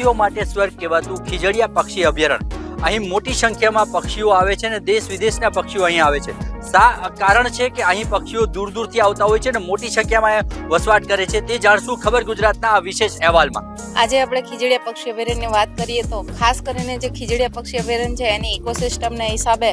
પક્ષીઓ માટે સ્વર્ગ કહેવાતું ખીજડીયા પક્ષી અભયારણ્ય. અહીં મોટી સંખ્યામાં પક્ષીઓ આવે છે અને દેશ વિદેશના પક્ષીઓ અહીં આવે છે. સા કારણ છે કે અહીં પક્ષીઓ દૂર દૂરથી આવતા હોય છે અને મોટી સંખ્યામાં વસવાટ કરે છે. તે જાણશું ખબર ગુજરાતના આ વિશેષ અહેવાલમાં. આજે આપણે ખીજડીયા પક્ષી અભયારણ્યની વાત કરીએ તો ખાસ કરીને જે ખીજડીયા પક્ષી અભયારણ્ય છે એની ઇકોસિસ્ટમને હિસાબે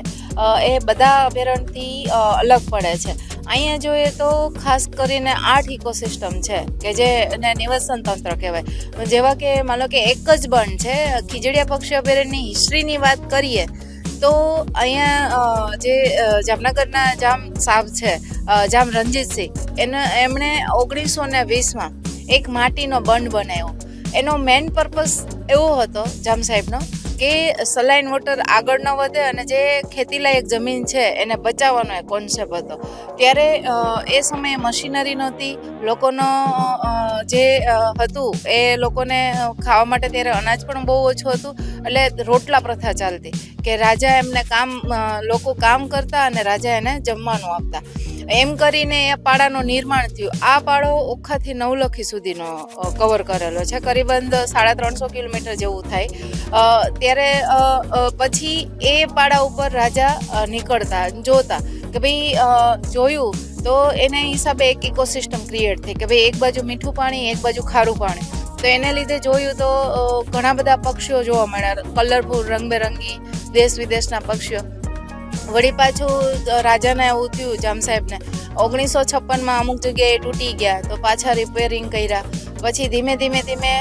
એ બધા અભયારણ્યથી અલગ પડે છે. અહીંયા જોઈએ તો ખાસ કરીને આઠ ઇકોસિસ્ટમ છે, કે જે એને નિવસન તંત્ર કહેવાય. જેવા કે માનો કે એક જ બન છે, ખીજડીયા પક્ષી અભયારણ્યની હિસ્ટ્રીની વાત કરીએ, તો અહીંયા જે જામનગરના જામ સાહેબ છે જામ રણજીતસિંહ, એને એમણે ઓગણીસો ને વીસમાં એક માટીનો બંધ બનાવ્યો. એનો મેઇન પર્પસ એવો હતો, જામ સાહેબનો કે સલાઈન વોટર આગળ ન વધે અને જે ખેતીલાયક જમીન છે એને બચાવવાનો એક કોન્સેપ્ટ હતો. ત્યારે એ સમયે મશીનરી નહોતી. લોકોનો જે હતું, એ લોકોને ખાવા માટે ત્યારે અનાજ પણ બહુ ઓછું હતું. એટલે રોટલા પ્રથા ચાલતી કે રાજા એમને કામ લોકો કામ કરતા અને રાજા એને જમવાનું આપતા. એમ કરીને એ પાડાનું નિર્માણ થયું. આ પાડો ઓખાથી નવલખી સુધીનો કવર કરેલો છે. કરીબંધ સાડા ત્રણસો કિલોમીટર જેવું થાય. ત્યારે પછી એ પાડા ઉપર રાજા નીકળતા, જોતા કે ભાઈ જોયું તો એના હિસાબે એક ઇકોસિસ્ટમ ક્રિએટ થઈ કે ભાઈ એક બાજુ મીઠું પાણી, એક બાજુ ખારું પાણી. તો એને લીધે જોયું તો ઘણા બધા પક્ષીઓ જોવા મળ્યા. કલરફુલ, રંગબેરંગી, દેશ વિદેશના પક્ષીઓ. વળી પાછું રાજાને એવું થયું જામ સાહેબને ઓગણીસો છપ્પનમાં અમુક જગ્યાએ તૂટી ગયા, તો પાછા રિપેરિંગ કર્યા. પછી ધીમે ધીમે ધીમે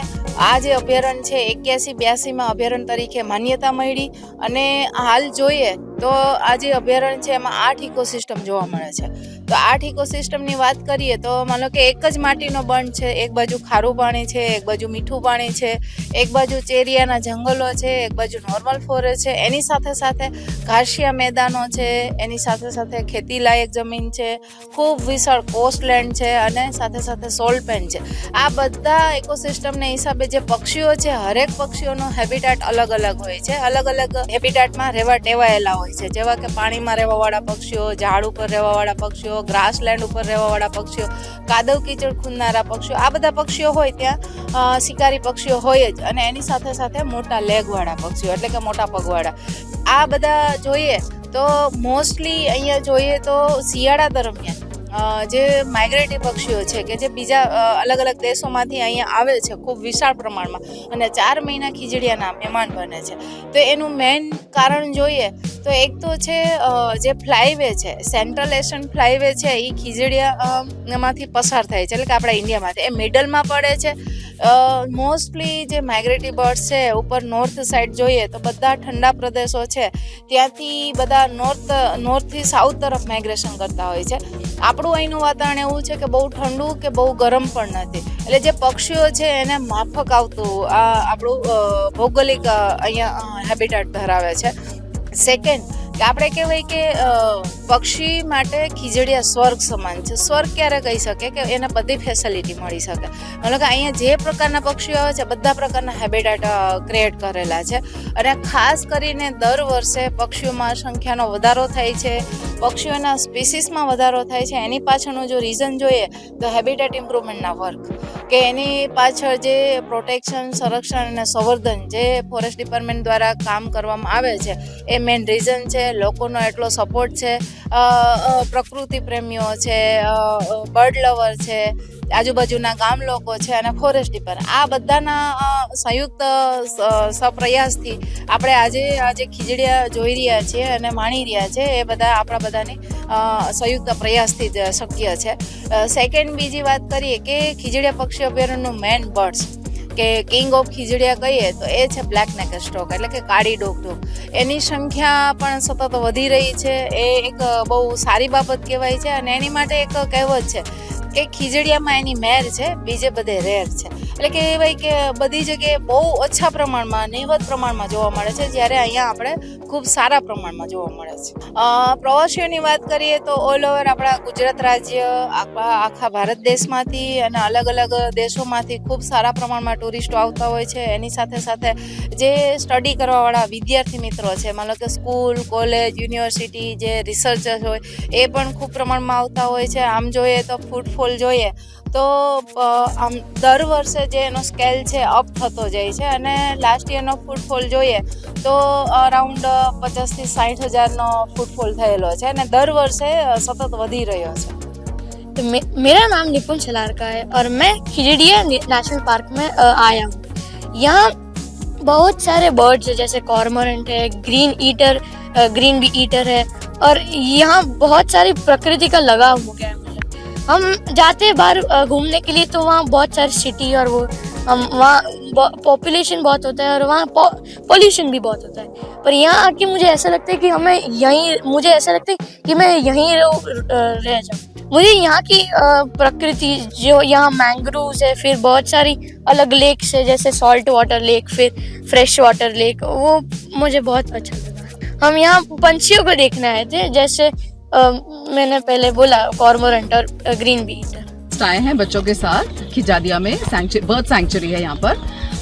આ જે અભયારણ્ય છે, એક્યાસી બ્યાસીમાં અભયારણ્ય તરીકે માન્યતા મળી અને હાલ જોઈએ તો આ જે અભયારણ્ય છે, એમાં આઠ ઇકોસિસ્ટમ જોવા મળે છે. તો આઠ ઇકોસિસ્ટમની વાત કરીએ તો માનો કે એક જ માટીનો બંધ છે, એક બાજુ ખારું પાણી છે, એક બાજુ મીઠું પાણી છે, એક બાજુ ચેરિયાના જંગલો છે, એક બાજુ નોર્મલ ફોરેસ્ટ છે, એની સાથે સાથે ઘાસિયા મેદાનો છે, એની સાથે સાથે ખેતી લાયક જમીન છે, ખૂબ વિશાળ કોસ્ટલેન્ડ છે અને સાથે સાથે સોલપેન છે. આ બધા ઇકોસિસ્ટમને હિસાબે જે પક્ષીઓ છે, હરેક પક્ષીઓનો હેબિટાટ અલગ અલગ હોય છે. અલગ અલગ હેબિટાટમાં રહેવા ટેવાયેલા હોય છે. જેવા કે પાણીમાં રહેવાવાળા પક્ષીઓ, ઝાડ ઉપર રહેવાવાળા પક્ષીઓ ગ્રાસલેન્ડ ઉપર રહેવાવાળા પક્ષીઓ, કાદવ કીચડ ખૂંદનારા પક્ષીઓ, આ બધા પક્ષીઓ હોય ત્યાં શિકારી પક્ષીઓ હોય જ અને એની સાથે સાથે મોટા લેગવાળા પક્ષીઓ એટલે કે મોટા પગવાળા. આ બધા જોઈએ તો મોસ્ટલી અહીંયા જોઈએ તો શિયાળા દરમિયાન જે માઇગ્રેટરી પક્ષીઓ છે કે જે બીજા અલગ અલગ દેશોમાંથી અહીંયા આવે છે ખૂબ વિશાળ પ્રમાણમાં અને ચાર મહિના ખીજડીયાના મહેમાન બને છે. તો એનું મેઇન કારણ જોઈએ તો એક તો છે જે ફ્લાયવે છે સેન્ટ્રલ એશિયન ફ્લાયવે છે એ ખીજડીયા માંથી પસાર થાય છે. એટલે કે આપણા ઇન્ડિયામાંથી એ મિડલમાં પડે છે મોસ્ટલી જે માઇગ્રેટરી બર્ડ્સ છે, ઉપર નોર્થ સાઈડ જોઈએ તો બધા ઠંડા પ્રદેશો છે. ત્યાંથી બધા નોર્થ નોર્થથી સાઉથ તરફ માઇગ્રેશન કરતા હોય છે. આપણું અહીંનું વાતાવરણ એવું છે કે બહુ ઠંડુ કે બહુ ગરમ પણ નથી. એટલે જે પક્ષીઓ છે એને માફક આવતું, આ આપણું ભૌગોલિક અહીંયા હેબિટેટ ધરાવે છે. સેકન્ડ આપણે કહેવાય કે પક્ષી માટે ખીજડીયા સ્વર્ગ સમાન છે. સ્વર્ગ ક્યારે કહી શકે કે એને બધી ફેસિલિટી મળી શકે? મતલબ કે અહીંયા જે પ્રકારના પક્ષીઓ આવે છે બધા પ્રકારના હેબિટેટ ક્રિએટ કરેલા છે. અને ખાસ કરીને દર વર્ષે પક્ષીઓમાં સંખ્યાનો વધારો થાય છે. પક્ષીઓના સ્પીસીસમાં વધારો થાય છે, એની પાછળનું જો રીઝન જોઈએ, તો હેબિટેટ ઇમ્પ્રુવમેન્ટના વર્ક કે એની પાછળ જે પ્રોટેક્શન સંરક્ષણ અને સંવર્ધન જે ફોરેસ્ટ ડિપાર્ટમેન્ટ દ્વારા કામ કરવામાં આવે છે, એ મેઇન રીઝન છે. લોકોનો એટલો સપોર્ટ છે. પ્રકૃતિ પ્રેમીઓ છે બર્ડ લવર છે આજુબાજુના ગામ લોકો છે અને ફોરેસ્ટ ડિપાર્ટમેન્ટ આ બધાના સંયુક્ત સપ્રયાસથી આપણે આજે આજે ખીજડીયા જોઈ રહ્યા છીએ અને માણી રહ્યા છે. એ બધા, આપણા બધાની સંયુક્ત પ્રયાસથી જ શક્ય છે. સેકન્ડ બીજી વાત કરીએ કે ખીજડીયા પક્ષી અભયારણ્યનું મેન બર્ડ્સ કે કિંગ ઓફ ખીજડીયા કહીએ તો એ છે બ્લેક નેક સ્ટોક એટલે કે કાળી ડોકડોક એની સંખ્યા પણ સતત વધી રહી છે. એ એક બહુ સારી બાબત કહેવાય છે અને એની માટે એક કહેવત છે કે ખીજડીયામાં એની મેર છે બીજે બધે રેર છે. એટલે કે કહેવાય કે બધી જગ્યાએ બહુ ઓછા પ્રમાણમાં નહિવત પ્રમાણમાં જોવા મળે છે, જ્યારે અહીંયા આપણે ખૂબ સારા પ્રમાણમાં જોવા મળે છે. પ્રવાસીઓની વાત કરીએ તો ઓલ ઓવર આપણા ગુજરાત રાજ્ય આખા આખા ભારત દેશમાંથી અને અલગ અલગ દેશોમાંથી ખૂબ સારા પ્રમાણમાં ટુરિસ્ટો આવતા હોય છે. એની સાથે સાથે જે સ્ટડી કરવાવાળા વિદ્યાર્થી મિત્રો છે માનો કે સ્કૂલ, કોલેજ, યુનિવર્સિટી, જે રિસર્ચર્સ હોય, એ પણ ખૂબ પ્રમાણમાં આવતા હોય છે. આમ જોઈએ તો ફૂટફોલ જોઈએ તો આમ દર વર્ષે જે એનો સ્કેલ છે અપ થતો જાય છે અને લાસ્ટ યરનો ફૂટફોલ જોઈએ તો અરાઉન્ડ પચાસથી સાઠ હજારનો ફૂટફોલ થયેલો છે અને દર વર્ષે અ, સતત વધી રહ્યો છે तो मे, मेरा नाम निपुण छलार का है और मैं खिजड़िया नेशनल पार्क में अ, आया हूँ यहाँ बहुत सारे बर्ड्स है जैसे कॉर्मोरेंट है green eater green bee eater है और यहाँ बहुत सारी प्रकृति का लगाव हो गया है मुझे हम जाते हैं बाहर घूमने के लिए तो वहाँ बहुत सारी सिटी और वो, हम वहाँ पॉपुलेशन बहुत होता है और वहाँ पॉल्यूशन भी बहुत होता है। पर यहाँ आके मुझे ऐसा लगता है कि हमें यहीं, मुझे ऐसा लगता है कि मैं यहीं रह जाऊँ। मुझे यहाँ की प्रकृति जो यहाँ मैंग्रोव्स है, फिर बहुत सारी अलग लेक्स है, जैसे सॉल्ट वाटर लेक फिर फ्रेश वाटर लेक वो मुझे बहुत अच्छा लगा। हम यहाँ पंछियों को देखने आए थे, जैसे मैंने पहले बोला कॉर्मोरेंट और ग्रीन बीट आए हैं बच्चों के साथ खिजादिया में बर्ड सैंक्चुरी है यहाँ पर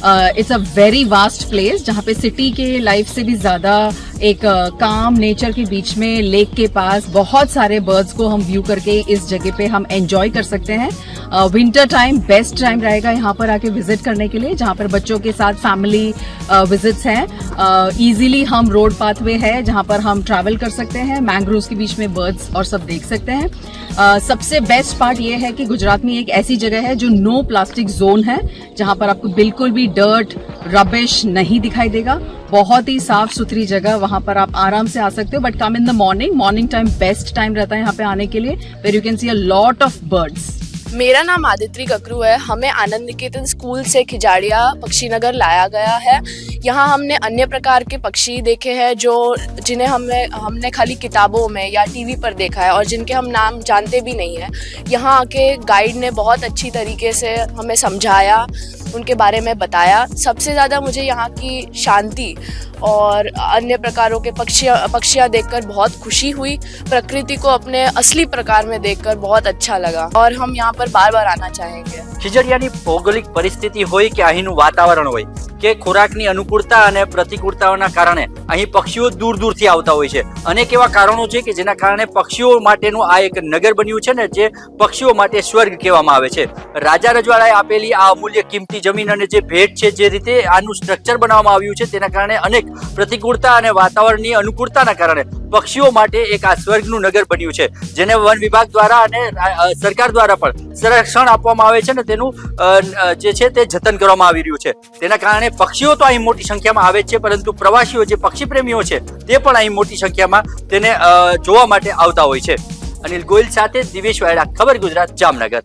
it's a very vast place जहाँ पे सिटी के लाइफ से भी ज़्यादा एक काम नेचर के बीच में लेक के पास बहुत सारे बर्ड्स को हम व्यू करके इस जगह पे हम एंजॉय कर सकते हैं। विंटर टाइम बेस्ट टाइम रहेगा यहाँ पर आके विज़िट करने के लिए जहाँ पर बच्चों के साथ फैमिली विजिट्स हैं। इजीली हम रोड पाथवे है जहाँ पर हम ट्रैवल कर सकते हैं मैंग्रोव्स के बीच में बर्ड्स और सब देख सकते हैं। अ, सबसे बेस्ट पार्ट ये है कि गुजरात में एक ऐसी जगह है जो नो प्लास्टिक जोन है जहाँ पर आपको बिल्कुल भी डर्ट रबिश नहीं दिखाई देगा। बहुत ही साफ़ सुथरी जगह वहाँ पर आप आराम से आ सकते हो but come in the morning morning time best time रहता है यहाँ पे आने के लिए where you can see a lot of birds मेरा नाम आदित्री ककरू है। हमें आनंद निकेतन स्कूल से खिजाड़िया पक्षी नगर लाया गया है। यहाँ हमने अन्य प्रकार के पक्षी देखे हैं जो जिन्हें हमें हमने खाली किताबों में या टीवी पर देखा है और जिनके हम नाम जानते भी नहीं हैं। यहाँ आके गाइड ने बहुत अच्छी तरीके से हमें समझाया। उनके बारे में बताया सबसे ज़्यादा मुझे यहाँ की शांति और अन्य प्रकारों के पक्षियाँ पक्षियाँ देखकर बहुत खुशी हुई प्रकृति को अपने असली प्रकार में देखकर बहुत अच्छा लगा और हम यहाँ पर बार बार आना चाहेंगे ખીજડીયાની ભૌગોલિક પરિસ્થિતિ હોય કે અહીંનું વાતાવરણ હોય કે ખોરાકની અનુકૂળતા અને પ્રતિકૂળતાઓના કારણે અહીં પક્ષીઓ દૂર દૂરથી આવતા હોય છે. અનેક એવા કારણો છે કે જેના કારણે પક્ષીઓ માટેનું આ એક નગર બન્યું છે ને જે પક્ષીઓ માટે સ્વર્ગ કહેવામાં આવે છે. રાજા રજવાડાએ આપેલી આ અમૂલ્ય કિંમતી જમીન અને જે ભેટ છે જે રીતે આનું સ્ટ્રક્ચર બનાવવામાં આવ્યું છે તેના કારણે અનેક પ્રતિકૂળતા અને વાતાવરણની અનુકૂળતાના કારણે પક્ષીઓ માટે એક આ સ્વર્ગનું નગર બન્યું છે, જેને વન વિભાગ દ્વારા અને સરકાર દ્વારા પણ સંરક્ષણ આપવામાં આવે છે ને તેનું જે છે તે જતન કરવામાં આવી રહ્યું છે. તેના કારણે પક્ષીઓ તો અહીં મોટી સંખ્યામાં આવે છે, પરંતુ પ્રવાસીઓ જે પક્ષી પ્રેમીઓ છે, તે પણ અહીં મોટી સંખ્યામાં તેને જોવા માટે આવતા હોય છે. અનિલ ગોયલ સાથે દિવેશ વાયડા, ખબર ગુજરાત, જામનગર.